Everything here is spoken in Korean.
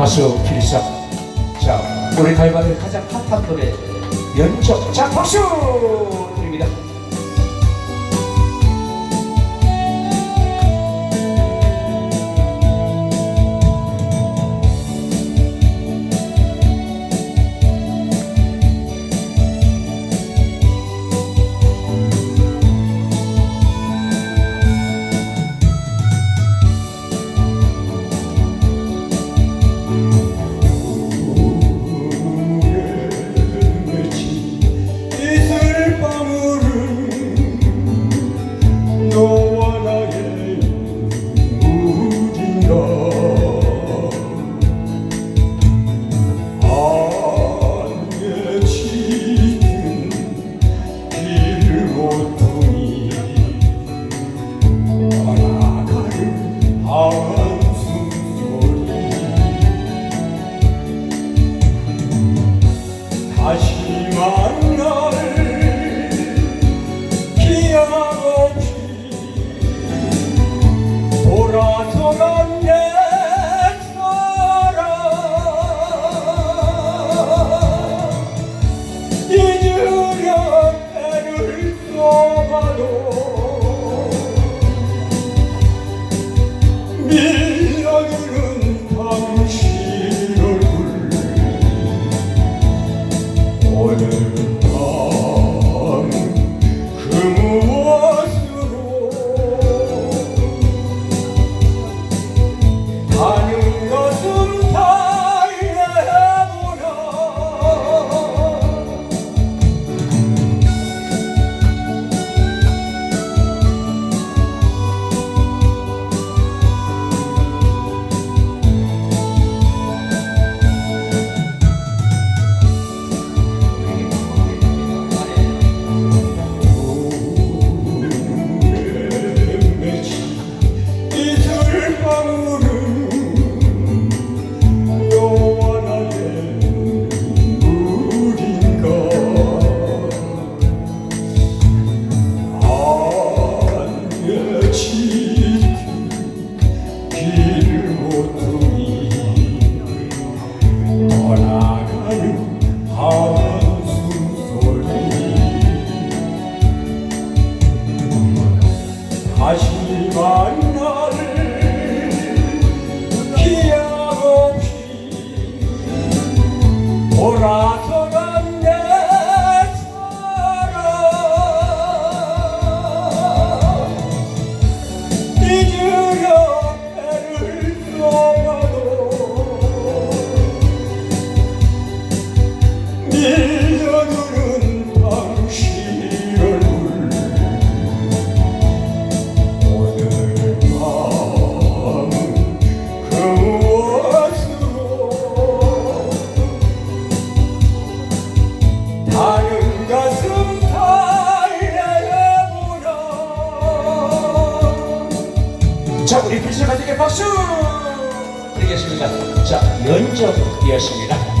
가수 길사 자 우리 가위바위보 가장 핫한 노래 연적 자 박수! Senhor. 자, 우리 비서 가족의 박수! 드리겠습니다. 자, 면접 이었습니다.